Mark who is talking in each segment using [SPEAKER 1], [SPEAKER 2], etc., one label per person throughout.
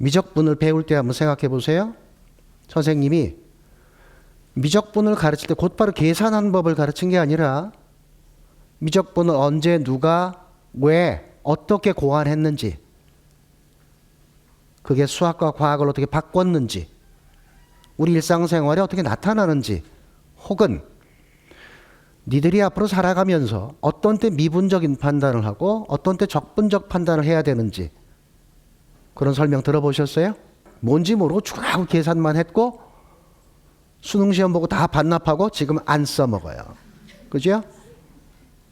[SPEAKER 1] 미적분을 배울 때 한번 생각해 보세요. 선생님이 미적분을 가르칠 때 곧바로 계산하는 법을 가르친 게 아니라 미적분을 언제 누가 왜 어떻게 고안했는지 그게 수학과 과학을 어떻게 바꿨는지 우리 일상생활에 어떻게 나타나는지 혹은 니들이 앞으로 살아가면서 어떤 때 미분적인 판단을 하고 어떤 때 적분적 판단을 해야 되는지 그런 설명 들어보셨어요? 뭔지 모르고 쭉 계산만 했고 수능 시험 보고 다 반납하고 지금 안 써먹어요. 그죠?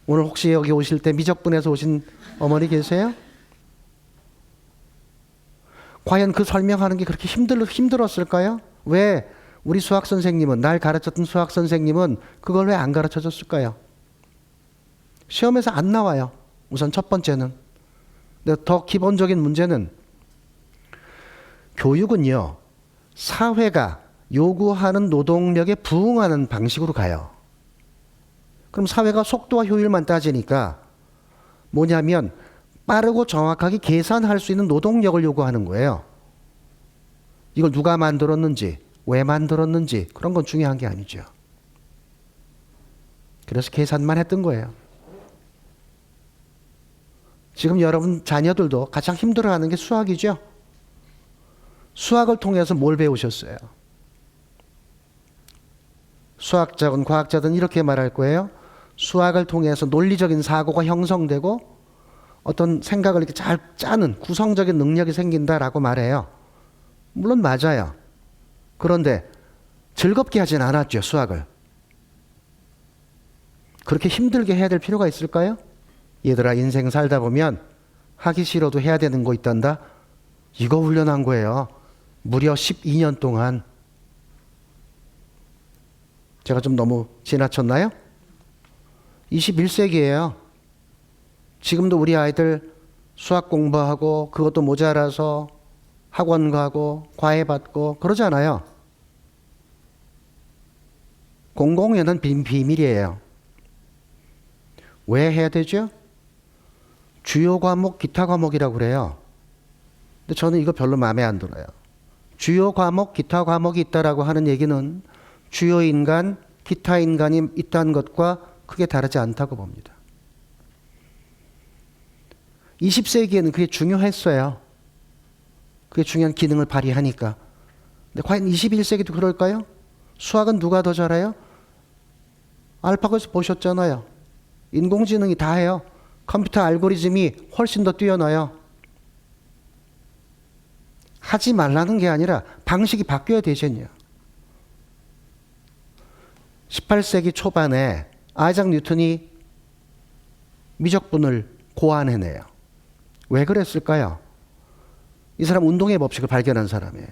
[SPEAKER 1] 오늘 혹시 여기 오실 때 미적분에서 오신 어머니 계세요? 과연 그 설명하는 게 그렇게 힘들, 힘들었을까요? 왜 우리 수학 선생님은, 날 가르쳤던 수학 선생님은 그걸 왜 안 가르쳐 줬을까요? 시험에서 안 나와요. 우선 첫 번째는. 근데 더 기본적인 문제는 교육은요, 사회가 요구하는 노동력에 부응하는 방식으로 가요. 그럼 사회가 속도와 효율만 따지니까 뭐냐면 빠르고 정확하게 계산할 수 있는 노동력을 요구하는 거예요. 이걸 누가 만들었는지, 왜 만들었는지 그런 건 중요한 게 아니죠. 그래서 계산만 했던 거예요. 지금 여러분 자녀들도 가장 힘들어하는 게 수학이죠. 수학을 통해서 뭘 배우셨어요? 수학자든 과학자든 이렇게 말할 거예요. 수학을 통해서 논리적인 사고가 형성되고 어떤 생각을 이렇게 잘 짜는 구성적인 능력이 생긴다라고 말해요. 물론 맞아요. 그런데 즐겁게 하진 않았죠, 수학을. 그렇게 힘들게 해야 될 필요가 있을까요? 얘들아, 인생 살다 보면 하기 싫어도 해야 되는 거 있단다? 이거 훈련한 거예요. 무려 12년 동안. 제가 좀 너무 지나쳤나요? 21세기예요. 지금도 우리 아이들 수학 공부하고 그것도 모자라서 학원 가고 과외 받고 그러잖아요. 공공연한 비- 비밀이에요. 왜 해야 되죠? 주요 과목, 기타 과목이라고 그래요. 근데 저는 이거 별로 마음에 안 들어요. 주요 과목, 기타 과목이 있다라고 하는 얘기는 주요 인간, 기타 인간이 있다는 것과 크게 다르지 않다고 봅니다. 20세기에는 그게 중요했어요. 그게 중요한 기능을 발휘하니까. 근데 과연 21세기도 그럴까요? 수학은 누가 더 잘해요? 알파고에서 보셨잖아요. 인공지능이 다 해요. 컴퓨터 알고리즘이 훨씬 더 뛰어나요. 하지 말라는 게 아니라 방식이 바뀌어야 되잖아요. 18세기 초반에 아이작 뉴턴이 미적분을 고안해내요. 왜 그랬을까요? 이 사람 운동의 법칙을 발견한 사람이에요.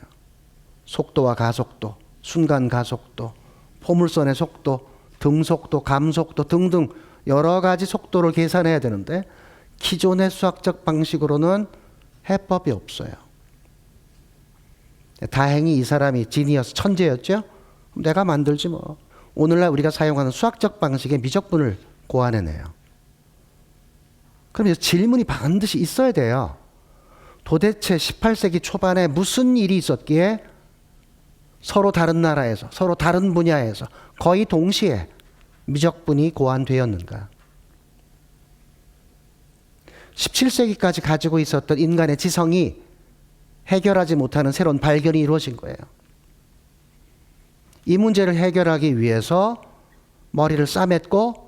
[SPEAKER 1] 속도와 가속도, 순간 가속도, 포물선의 속도, 등속도, 감속도 등등 여러 가지 속도를 계산해야 되는데 기존의 수학적 방식으로는 해법이 없어요. 다행히 이 사람이 지니어스 천재였죠. 내가 만들지 뭐. 오늘날 우리가 사용하는 수학적 방식의 미적분을 고안해내요. 그럼 질문이 반드시 있어야 돼요. 도대체 18세기 초반에 무슨 일이 있었기에 서로 다른 나라에서, 서로 다른 분야에서 거의 동시에 미적분이 고안되었는가? 17세기까지 가지고 있었던 인간의 지성이 해결하지 못하는 새로운 발견이 이루어진 거예요. 이 문제를 해결하기 위해서 머리를 싸맸고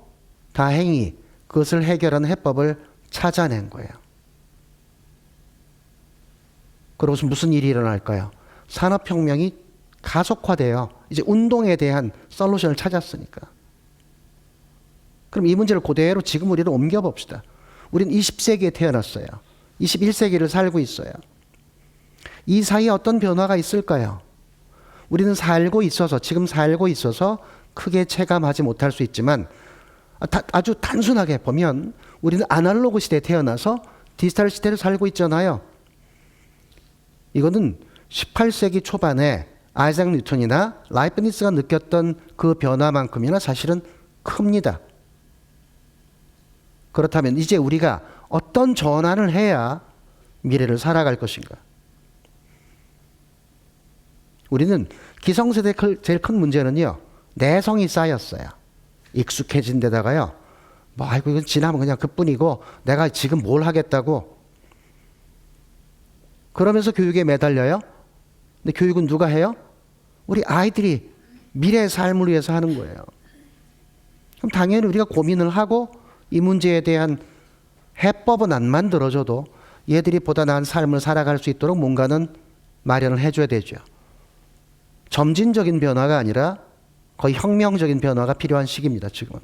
[SPEAKER 1] 다행히 그것을 해결하는 해법을 찾아낸 거예요. 그러고서 무슨 일이 일어날까요? 산업혁명이 가속화돼요. 이제 운동에 대한 솔루션을 찾았으니까. 그럼 이 문제를 그대로 지금 우리는 옮겨봅시다. 우리는 20세기에 태어났어요. 21세기를 살고 있어요. 이 사이에 어떤 변화가 있을까요? 우리는 살고 있어서, 지금 살고 있어서 크게 체감하지 못할 수 있지만 아, 아주 단순하게 보면 우리는 아날로그 시대에 태어나서 디지털 시대를 살고 있잖아요. 이거는 18세기 초반에 아이작 뉴턴이나 라이프니스가 느꼈던 그 변화만큼이나 사실은 큽니다. 그렇다면 이제 우리가 어떤 전환을 해야 미래를 살아갈 것인가? 우리는 기성세대 클- 제일 큰 문제는요. 내성이 쌓였어요. 익숙해진 데다가요. 뭐 아이고 이건 지나면 그냥 그뿐이고 내가 지금 뭘 하겠다고 그러면서 교육에 매달려요. 근데 교육은 누가 해요? 우리 아이들이 미래의 삶을 위해서 하는 거예요. 그럼 당연히 우리가 고민을 하고 이 문제에 대한 해법은 안 만들어줘도 얘들이 보다 나은 삶을 살아갈 수 있도록 뭔가는 마련을 해줘야 되죠. 점진적인 변화가 아니라 거의 혁명적인 변화가 필요한 시기입니다, 지금은.